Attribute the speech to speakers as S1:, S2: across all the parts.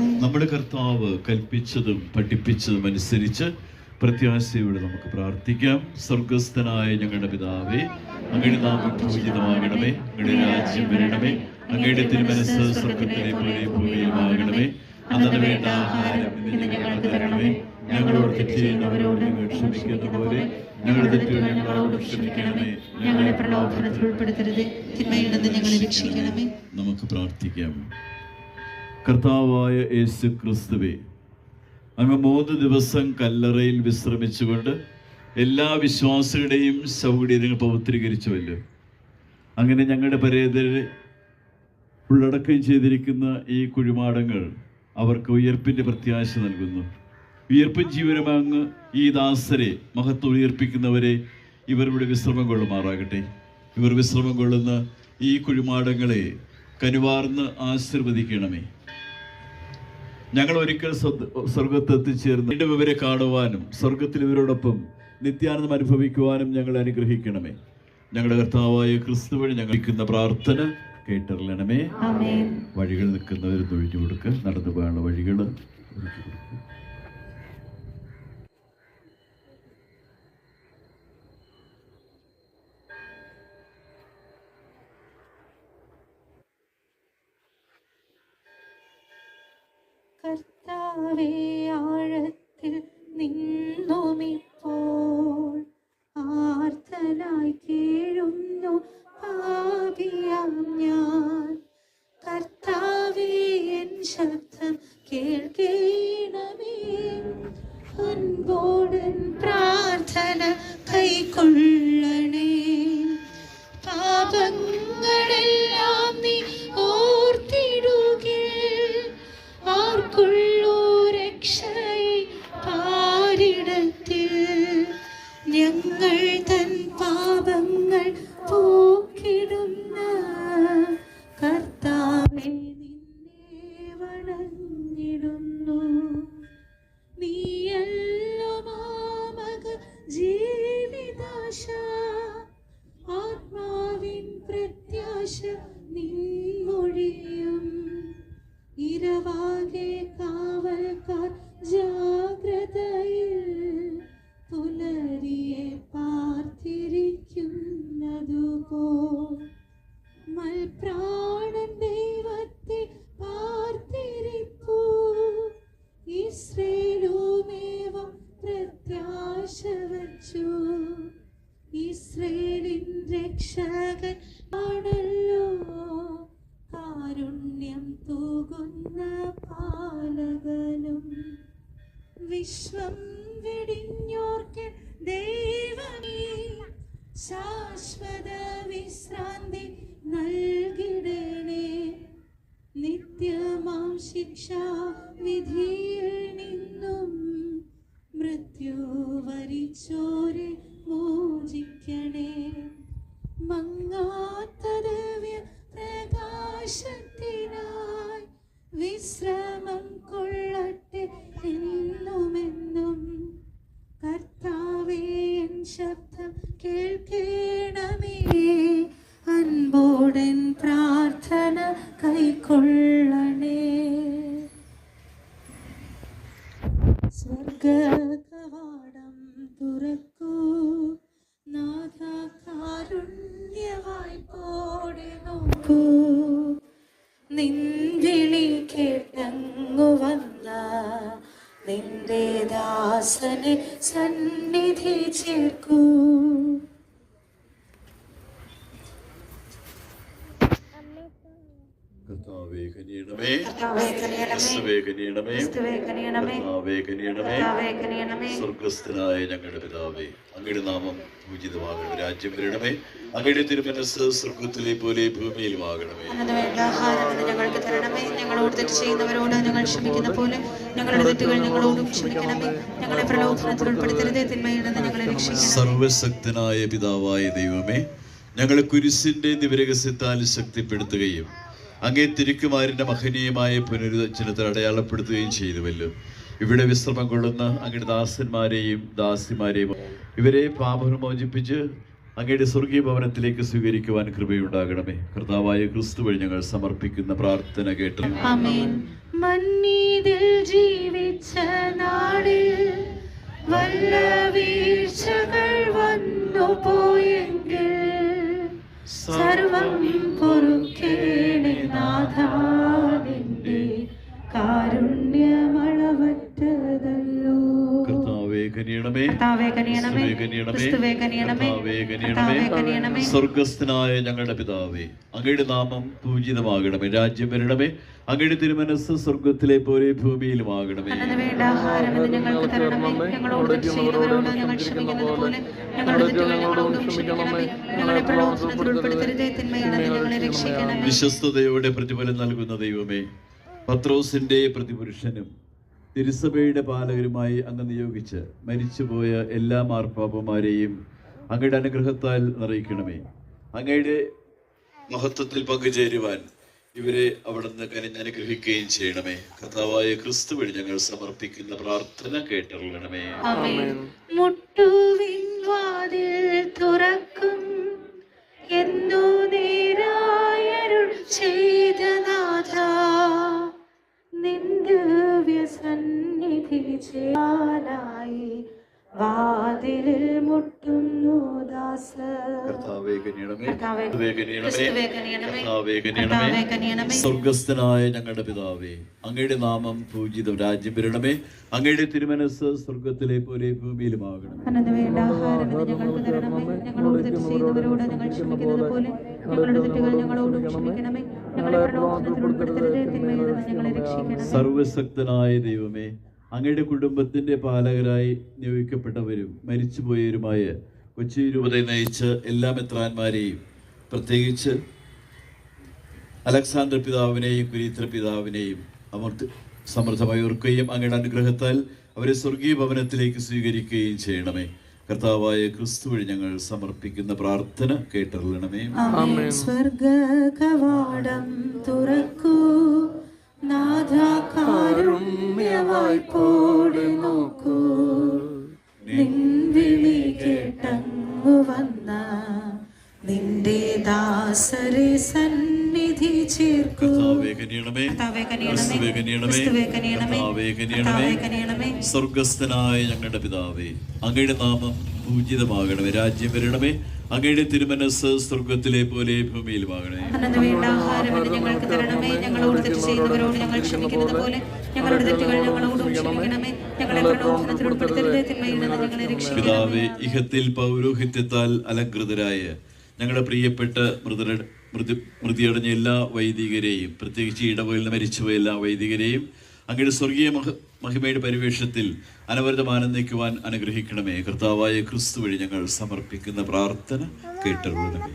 S1: നമ്മുടെ കർത്താവ് കൽപ്പിച്ചതും പഠിപ്പിച്ചതും അനുസരിച്ച് പ്രത്യാശയോടെ നമുക്ക് പ്രാർത്ഥിക്കാം. സ്വർഗസ്ഥനായ ഞങ്ങളുടെ പിതാവേ അങ്ങയുടെ നാമം പൂജിതമാകണമേ അങ്ങയുടെ രാജ്യം വരണമേ അങ്ങയുടെ തിരുമനസ് സ്വർഗത്തിലെ പോലെ ഭൂമിയിലുമാകണമേ. അന്നു വേണ്ട ആഹാരം ഞങ്ങൾക്ക് തരണമേ. ഞങ്ങളോട് തെറ്റ് ചെയ്യുന്നവരോട് ഞങ്ങൾ ക്ഷമിക്കുന്ന പോലെ ഞങ്ങളുടെ തെറ്റുകൾ ഞങ്ങളോട് ക്ഷമിക്കണമേ.
S2: ഞങ്ങളെ പ്രലോഭനത്തിൽ ഉൾപ്പെടുത്തരുത്. തിന്മയിൽ നിന്ന് ഞങ്ങളെ രക്ഷിക്കണമേ.
S1: നമുക്ക് പ്രാർത്ഥിക്കാം. കർത്താവായ യേശു ക്രിസ്തുവെ അങ്ങ് മൂന്ന് ദിവസം കല്ലറയിൽ വിശ്രമിച്ചുകൊണ്ട് എല്ലാ വിശ്വാസികളുടെയും സൗകര്യങ്ങൾ പവിത്രീകരിച്ചുവല്ലോ. അങ്ങനെ ഞങ്ങളുടെ പരേതരെ ഉള്ളടക്കം ചെയ്തിരിക്കുന്ന ഈ കുഴിമാടങ്ങൾ അവർക്ക് ഉയർപ്പിന്റെ പ്രത്യാശ നൽകുന്നു. ഉയർപ്പും ജീവനമങ്ങ് ഈ ദാസരെ മഹത്വം ഉയർപ്പിക്കുന്നവരെ ഇവരുടെ വിശ്രമം കൊള്ളുമാറാകട്ടെ. ഇവർ വിശ്രമം കൊള്ളുന്ന ഈ കുഴിമാടങ്ങളെ കനുവാർന്ന് ആശീർവദിക്കണമേ. ഞങ്ങൾ ഒരിക്കൽ സ്വ- സ്വർഗത്ത് എത്തിച്ചേർന്ന് വീണ്ടും ഇവരെ കാണുവാനും സ്വർഗത്തിൽ ഇവരോടൊപ്പം നിത്യാനന്ദം അനുഭവിക്കുവാനും ഞങ്ങൾ അനുഗ്രഹിക്കണമേ. ഞങ്ങളുടെ കർത്താവായ ക്രിസ്തു വഴി ഞങ്ങൾ പ്രാർത്ഥന കേട്ടറിയണമേ. വഴികൾ നിൽക്കുന്നവർ തൊഴിഞ്ഞു കൊടുക്കുക നടന്നു പോകാനുള്ള വഴികൾ 里有人 शिक्षा विधि ሰርገ വരണമേ അങ്ങയുടെ തിരുമനസ് സ്വർഗത്തിലെ പോലെ ഭൂമിയിലുമാകണമേ.
S2: ഞങ്ങൾക്ക് തരണമേ. ഞങ്ങളോട് തെറ്റ് ചെയ്യുന്നവരോട് ഞങ്ങൾ ക്ഷമിക്കുന്ന പോലെ ഞങ്ങളുടെ തെറ്റുകൾ ഞങ്ങളോടും ക്ഷമിക്കണമേ. ഞങ്ങളെ പ്രലോഭനത്തിൽ ഉൾപ്പെടുത്തരുതേ. തിന്മയിൽ നിന്ന് ഞങ്ങളെ രക്ഷിക്കണം
S1: സർവശക്തനായ പിതാവായ ദൈവമേ ഞങ്ങളെ കുരിശിന്റെ ദിവരഹസ്യത്താൽ ശക്തിപ്പെടുത്തുകയും അങ്ങേ തിരുക്കുമാരിന്റെ മഹനീയമായ പുനരുദ്ധനത്തിൽ അടയാളപ്പെടുത്തുകയും ചെയ്തുവല്ലോ. ഇവിടെ വിശ്രമം കൊള്ളുന്ന അങ്ങയുടെ ദാസന്മാരെയും ദാസിമാരെയും ഇവരെ പാപം മോചിപ്പിച്ച് അങ്ങയുടെ സ്വർഗീയ ഭവനത്തിലേക്ക് സ്വീകരിക്കുവാൻ കൃപയുണ്ടാകണമേ. കർത്താവായ ക്രിസ്തു വഴി ഞങ്ങൾ സമർപ്പിക്കുന്ന പ്രാർത്ഥന കേട്ടു ജീവിച്ച നാളിൽ വല്ല വീഴ്ചകൾ വന്നു പോയെങ്കിൽ സർവം പൊറുക്കേണേ നാഥാനിന്റെ
S3: സ്വർഗസ്ഥനായ ഞങ്ങളുടെ പിതാവേ അങ്ങയുടെ നാമം പൂജിതമാകണമേ. രാജ്യം വരണമേ. അങ്ങയുടെ തിരുമനസ് സ്വർഗത്തിലെ പോലെ
S1: ഭൂമിയിലും ആകണമേ.
S3: വിശ്വസ്തയോടെ പ്രതിഫലം നൽകുന്ന ദൈവമേ പത്രോസിന്റെ പ്രതിപുരുഷനും തിരുസഭയുടെ പാലകരുമായി അങ്ങ് നിയോഗിച്ച് മരിച്ചുപോയ എല്ലാ മാർപ്പാപ്പമാരെയും അങ്ങയുടെ അനുഗ്രഹത്താൽ നിറയിക്കണമേ. അങ്ങയുടെ മഹത്വത്തിൽ പങ്കുചേരുവാൻ ഇവരെ അവിടുന്ന് കനിഞ്ഞനുഗ്രഹിക്കുകയും ചെയ്യണമേ. കഥാവായ ക്രിസ്തു വഴി ഞങ്ങൾ സമർപ്പിക്കുന്ന പ്രാർത്ഥന കേട്ടറിയണമേ.
S1: ആമേൻ. മുട്ടുവിൻ വാതിൽ തുറക്കും. എന്നു നേരായരുൾ ചെയ്ത നാഥ. നിന്ദവ്യ സന്നിധി ചെയ്യാനായി വാതിലിൽ മുട്ടുന്നു
S3: സ്വർഗസ്ഥനായ ഞങ്ങളുടെ പിതാവേ അങ്ങയുടെ നാമം പൂജിതം രാജ്യം വരണമേ. അങ്ങയുടെ തിരുമനസ് സ്വർഗത്തിലെ പോലെ ഭൂമിയിലുമാകണം
S1: ഞങ്ങൾക്ക് തരണമേ. ഞങ്ങളോട് തെറ്റ് ചെയ്യുന്നവരോട് ഞങ്ങൾ ക്ഷമിക്കുന്നത് പോലെ
S3: സർവശക്തനായ ദൈവമേ അങ്ങയുടെ കുടുംബത്തിന്റെ പാലകരായി നിയോഗിക്കപ്പെട്ടവരും മരിച്ചുപോയവരുമായ കൊച്ചി രൂപതയെ നയിച്ച എല്ലാ മെത്രാന്മാരെയും പ്രത്യേകിച്ച് അലക്സാണ്ടർ പിതാവിനെയും കുരീത്ര പിതാവിനെയും അമൃത് സമൃദ്ധമായി ഓർക്കുകയും അങ്ങയുടെ അനുഗ്രഹത്താൽ അവരെ സ്വർഗീയ ഭവനത്തിലേക്ക് സ്വീകരിക്കുകയും ചെയ്യണമേ. കർത്താവായ ക്രിസ്തു വഴി ഞങ്ങൾ സമർപ്പിക്കുന്ന പ്രാർത്ഥന കേട്ടറിയണമേ.
S1: ആമേൻ. സ്വർഗ കവാടം തുറക്കൂ. നാഥാകാരുണ്യമായി പോടി നോക്കൂ. നിൻ വിളി കേട്ടങ്ങു വന്ന നിന്റെ ദാസരെ ചേർക്കൂ.
S3: സ്വർഗസ്ഥനായ ഞങ്ങളുടെ പിതാവേ അങ്ങയുടെ നാമം പൂജിതമാകണമേ. രാജ്യം വരണമേ. അങ്ങയുടെ തിരുമനസ് സ്വർഗത്തിലെ പോലെ
S1: ഭൂമിയിലുമാകണേ ഞങ്ങൾക്ക് തരണമേ. ഞങ്ങളോട് തെറ്റ് ചെയ്യുന്നവരോട് ഞങ്ങൾ ക്ഷമിക്കുന്നത് പോലെ ഞങ്ങളുടെ തെറ്റുകൾ ഞങ്ങളോടും ക്ഷമിക്കണമേ.
S3: പിതാവേ ഇഹത്തിൽ പൗരോഹിത്യത്താൽ അലങ്കൃതരായ ഞങ്ങളുടെ പ്രിയപ്പെട്ട മൃതര മൃതി മൃതിയടഞ്ഞ എല്ലാ വൈദികരെയും പ്രത്യേകിച്ച് ഇടവകളിൽ മരിച്ചുപോയ എല്ലാ വൈദികരെയും അങ്ങയുടെ സ്വർഗീയ മഹ മഹിമയുടെ പരിവേഷത്തിൽ അനവരതം അനുഗ്രഹിക്കണമേ. കർത്താവായ ക്രിസ്തു വഴി ഞങ്ങൾ സമർപ്പിക്കുന്ന പ്രാർത്ഥന കേട്ടറിയണമേ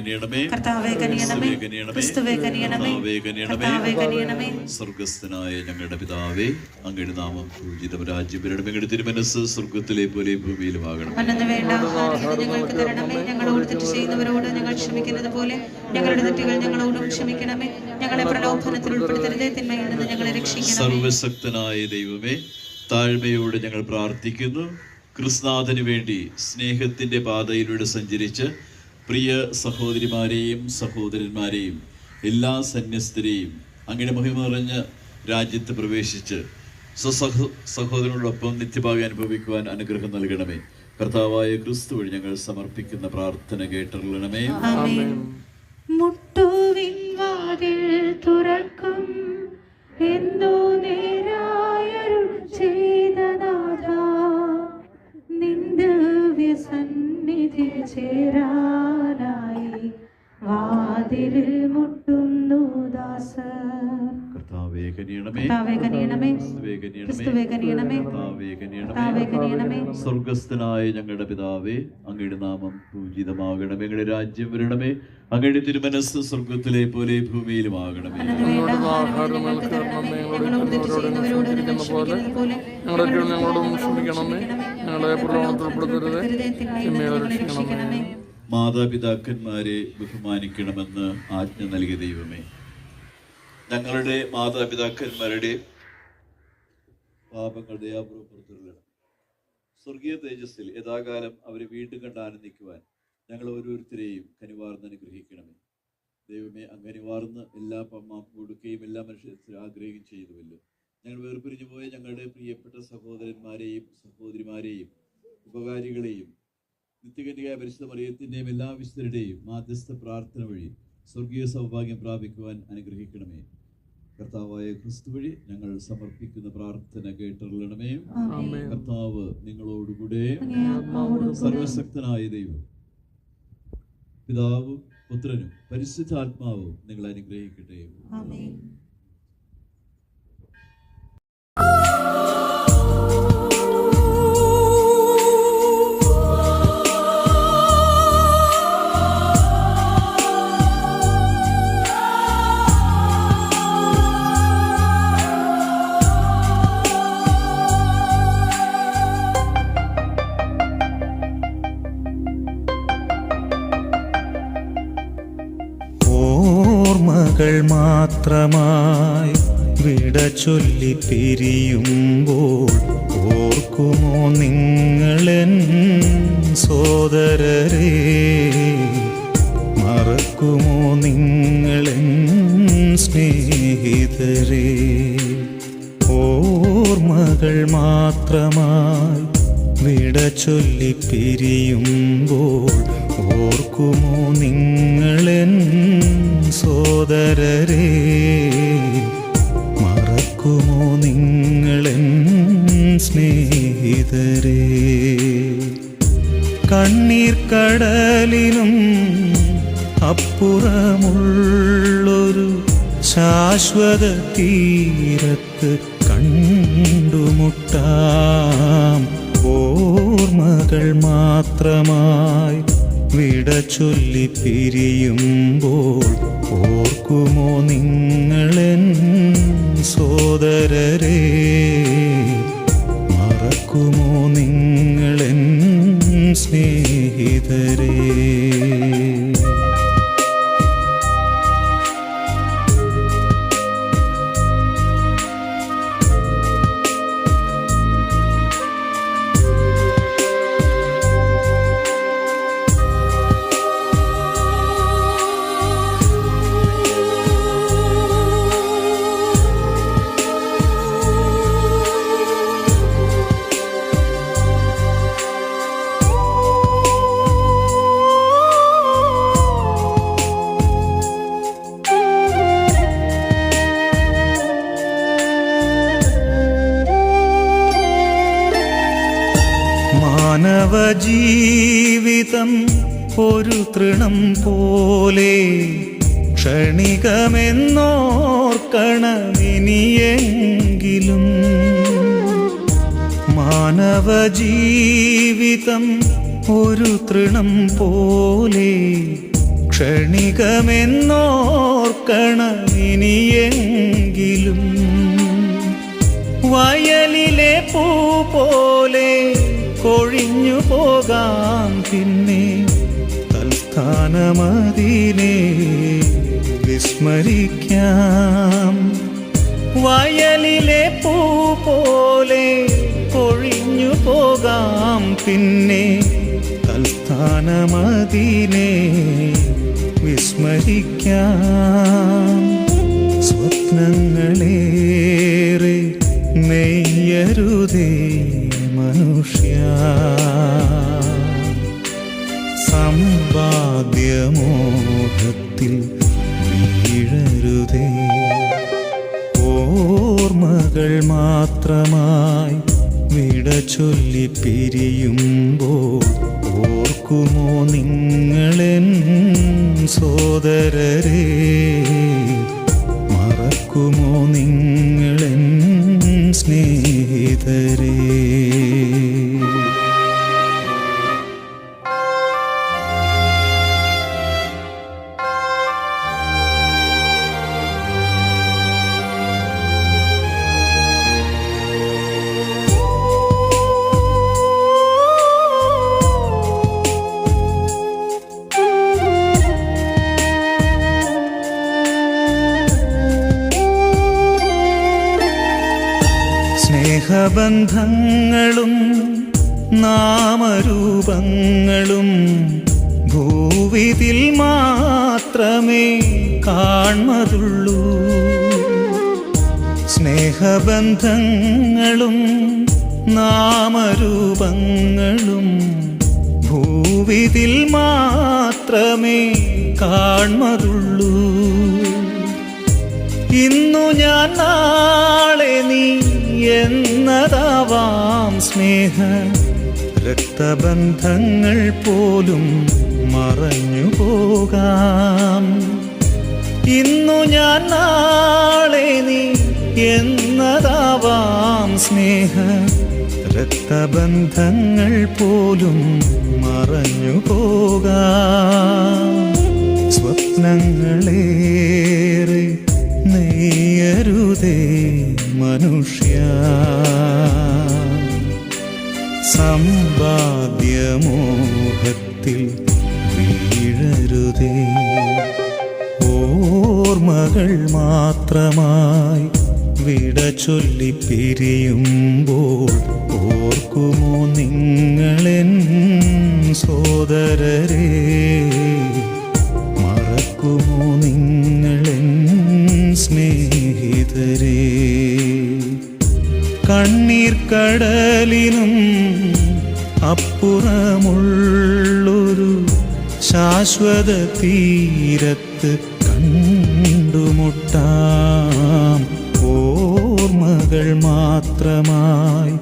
S3: കനിയണമേ.
S1: കർത്താവേ കനിയണമേ.
S3: ക്രിസ്തുവേ കനിയണമേ. കർത്താവേ കനിയണമേ. സ്വർഗസ്ഥനായ ഞങ്ങളുടെ പിതാവേ അങ്ങയുടെ നാമം പൂജിതം രാജ്യം വരണം അങ്ങയുടെ തിരുമനസ് സ്വർഗത്തിലെ പോലെ ഭൂമിയിലും
S1: ആകണം വേണ്ട ഞങ്ങൾക്ക് തരണമേ. ഞങ്ങളോട് തെറ്റ് ചെയ്യുന്നവരോട് ഞങ്ങൾ ക്ഷമിക്കുന്നത് പോലെ ഞങ്ങളുടെ തെറ്റുകൾ ഞങ്ങളോടും ക്ഷമിക്കണമേ. ഞങ്ങളെ പ്രലോഭനത്തിൽ ഉൾപ്പെടുത്തരുതേ. തിന്മയിൽ നിന്ന് ഞങ്ങളെ രക്ഷിക്കണമേ.
S3: സർവശക്തനായ ദൈവമേ താഴ്മയോടെ ഞങ്ങൾ പ്രാർത്ഥിക്കുന്നു. ക്രിസ്നാഥന് വേണ്ടി സ്നേഹത്തിന്റെ പാതയിലൂടെ സഞ്ചരിച്ച് പ്രിയ സഹോദരിമാരെയും സഹോദരന്മാരെയും എല്ലാ സന്യസ്തരെയും അങ്ങയുടെ മഹിമ നിറഞ്ഞ രാജ്യത്ത് പ്രവേശിച്ച് സ്വസഹ സഹോദരനോടൊപ്പം നിത്യഭാഗ്യം അനുഭവിക്കുവാൻ അനുഗ്രഹം നൽകണമേ. കർത്താവായ ക്രിസ്തു വഴി ഞങ്ങൾ സമർപ്പിക്കുന്ന പ്രാർത്ഥന കേട്ടറിയണമേ.
S1: ആമേൻ. മുട്ടുവിൻ വാതിൽ തുറക്കും. എന്തോ നിന്റെ വ്യസന്നിധി ചേരാനായി വാതിലിൽ മുട്ടുന്നു ദാസ
S3: കർത്താവേ കനിയണമേ.
S1: കർത്താവേ കനിയണമേ.
S3: സ്വർഗസ്ഥനായ ഞങ്ങളുടെ പിതാവേ അങ്ങയുടെ നാമം പൂജിതമാകണമേ. അങ്ങയുടെ രാജ്യം വരണമേ. അങ്ങയുടെ തിരുമനസ് സ്വർഗത്തിലെ പോലെ
S1: ഭൂമിയിലും ആകണമേ. ഞങ്ങളോട്
S4: ക്ഷമിക്കണമേ. ഞങ്ങളെ പ്രലോഭനത്തിൽ ഉൾപ്പെടുത്തരുതേ.
S1: രക്ഷിക്കണമേ.
S3: മാതാപിതാക്കന്മാരെ ബഹുമാനിക്കണമെന്ന് ആജ്ഞ നൽകിയ ദൈവമേ. ഞങ്ങളുടെ മാതാപിതാക്കന്മാരുടെ പാപങ്ങൾ ദയാപൂർവം സ്വർഗീയ തേജസ്സിൽ യഥാകാലം അവരെ വീണ്ടും കണ്ട് ആനന്ദിക്കുവാൻ ഞങ്ങൾ ഓരോരുത്തരെയും കനിവാർന്ന് അനുഗ്രഹിക്കണമേ. ദൈവമേ അങ്ങനിവാർന്ന് എല്ലാ പമ്മാം കൊടുക്കുകയും എല്ലാ മനുഷ്യരും ആഗ്രഹിക്കുകയും ചെയ്തുവല്ലോ. ഞങ്ങൾ വേർപിരിഞ്ഞു പോയ ഞങ്ങളുടെ പ്രിയപ്പെട്ട സഹോദരന്മാരെയും സഹോദരിമാരെയും ഉപകാരികളെയും നിത്യകന്യകായ പരിശുദ്ധ മറിയത്തിന്റെയും എല്ലാ വിശുദ്ധരുടെയും മാധ്യസ്ഥ പ്രാർത്ഥന വഴി സ്വർഗീയ സൗഭാഗ്യം പ്രാപിക്കുവാൻ അനുഗ്രഹിക്കണമേ. കർത്താവായ ക്രിസ്തു വഴി ഞങ്ങൾ സമർപ്പിക്കുന്ന പ്രാർത്ഥന കേട്ടറിയണമേ. കർത്താവ് നിങ്ങളോടുകൂടെ സർവശക്തനായ ദൈവം പിതാവും പുത്രനും പരിശുദ്ധാത്മാവും നിങ്ങൾ അനുഗ്രഹിക്കട്ടെ.
S4: മാത്രമായി വിട ചൊല്ലി പിരിയുമ്പോൾ ഓർക്കുമോ നിങ്ങളെൻ സോദരരെ? മറക്കുമോ നിങ്ങളെൻ സ്നേഹിതരെ? ഓർമ്മകൾ മാത്രമായി വിട ചൊല്ലി പിരിയുമ്പോൾ ഓർക്കുമോ നിങ്ങളെൻ സോദരരെ? മറക്കുമോ നിങ്ങളെൻ സ്നേഹിതരെ? കണ്ണീർ കടലിനും അപ്പുറമുള്ളൊരു ശാശ്വത തീരത്ത് കണ്ടുമുട്ടാം. ഓർമ്മകൾ മാത്രമായി വിട ചൊല്ലി പിരിയുമ്പോൾ ഓർക്കുമോ നിങ്ങളെൻ സോദരരെ? മറക്കുമോ നിങ്ങളെൻ സ്നേഹിതരെ? ഒരു തൃണം പോലെ ക്ഷണികമെന്നോർക്കണമിനിയെങ്കിലും മാനവ ജീവിതം ഒരു തൃണം പോലെ ക്ഷണികമെന്നോർക്കണമിനിയെങ്കിലും വയലിലെ പൂ പോലെ കൊഴിഞ്ഞു പോകാം പിന്നെ തൽസ്ഥാനമതിനെ വിസ്മരിക്കാം. വയലിലെ പൂ പോലെ കൊഴിഞ്ഞു പോകാം പിന്നെ തൽസ്ഥാനമതിനെ വിസ്മരിക്കാം. മാത്രമായി വിട ചൊല്ലി പിരിയുമ്പോൾ ഓർക്കുമോ നിങ്ങളെൻ സോദരരെ? മറക്കുമോ നിങ്ങളെൻ സ്നേഹബന്ധങ്ങളും നാമരൂപങ്ങളും ഭൂവിതിൽ മാത്രമേ കാൺമതുള്ളൂ സ്നേഹബന്ധങ്ങളും നാമരൂപങ്ങളും ഭൂവിതിൽ മാത്രമേ കാൺമതുള്ളൂ ഇന്നു ഞാൻ നാളെ നീ എന്നതാവാം സ്നേഹ. രക്തബന്ധങ്ങൾ പോലും മറഞ്ഞു പോകാം. ഇന്നു ഞാൻ നാളെ നീ എന്നതാവാം സ്നേഹ. രക്തബന്ധങ്ങൾ പോലും മറഞ്ഞു പോകാം. സ്വപ്നങ്ങളേറെ നെയ്യരുതേ. മനുഷ്യ. സമ്പാദ്യമോഹത്തിൽ വീഴരുതേ. ഓർമ്മകൾ മാത്രമായി വിട ചൊല്ലി പിരിയുമ്പോൾ ഓർക്കുമോ നിങ്ങളെൻ സോദരരെ? മറക്കുമോ നിങ്ങളെൻ കണ്ണീർ കടലിനും അപ്പുറമുള്ളൊരു ശാശ്വത തീരത്ത് കണ്ടുമുട്ടാം. ഓർമ്മകൾ മാത്രമായി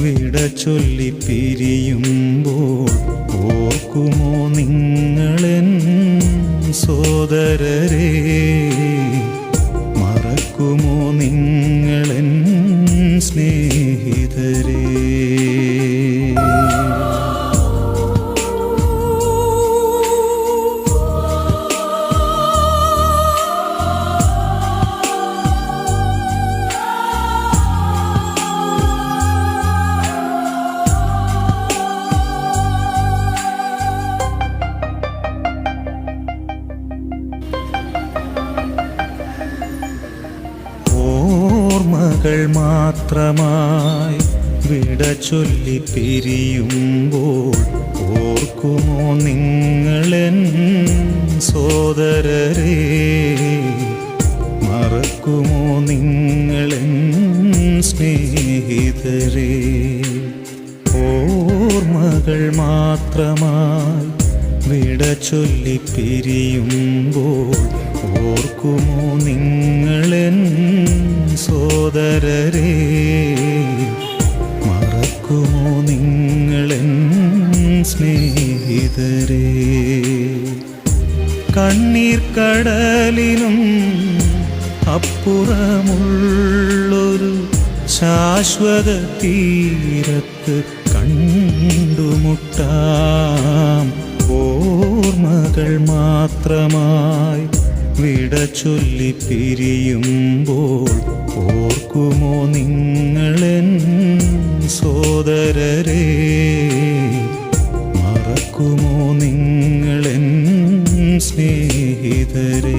S4: വിട ചൊല്ലി പിരിയുമ്പോൾ ഓർക്കുമോ നിങ്ങളെൻ സോദരരെ? സ്നേഹിതരേ. വിട ചൊല്ലി പിരിയുമ്പോൾ ഓർക്കുമോ നിങ്ങളെൻ സോദരരെ? മറക്കുമോ നിങ്ങളെൻ സ്നേഹിതരെ? ഓർമ്മകൾ മാത്രമായി വിട ചൊല്ലി പിരിയുമ്പോൾ ഓർക്കുമോ നിങ്ങളെൻ സോദരരെ? മറക്കുമോ നിങ്ങളെൻ സ്നേഹിതരെ. കണ്ണീർ കടലിനും അപ്പുറമുള്ളൊരു ശാശ്വത തീരത്ത് കണ്ടുമുട്ടാം. ഓർമ്മകൾ മാത്രമായി വിട ചൊല്ലി പിരിയുമ്പോൾ ഓർക്കുമോ നിങ്ങളെൻ സോദരരെ? മറക്കുമോ നിങ്ങളെൻ സ്നേഹിതരേ?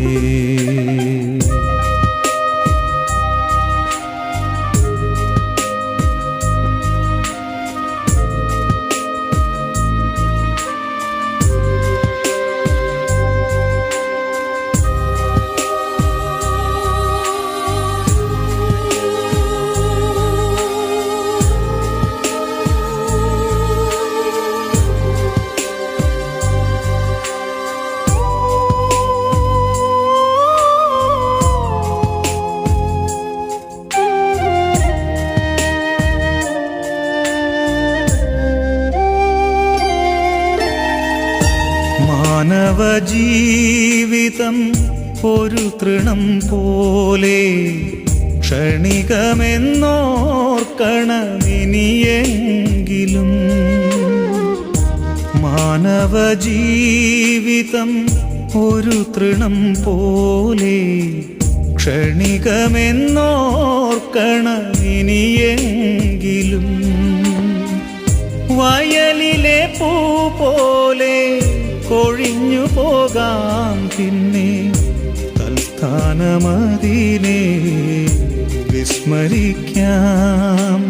S4: ഒരു തൃണം പോലെ ക്ഷണികമെന്നോർക്കണമിനിയെങ്കിലും മാനവ ജീവിതം ഒരു തൃണം പോലെ ക്ഷണികമെന്നോർക്കണമിനിയെങ്കിലും വയലിലെ പൂ പോലെ കൊഴിഞ്ഞു പോകാം പിന്നെ തൽസ്ഥാനമതിനെ വിസ്മരിക്കാം. സ്മരിക്കാം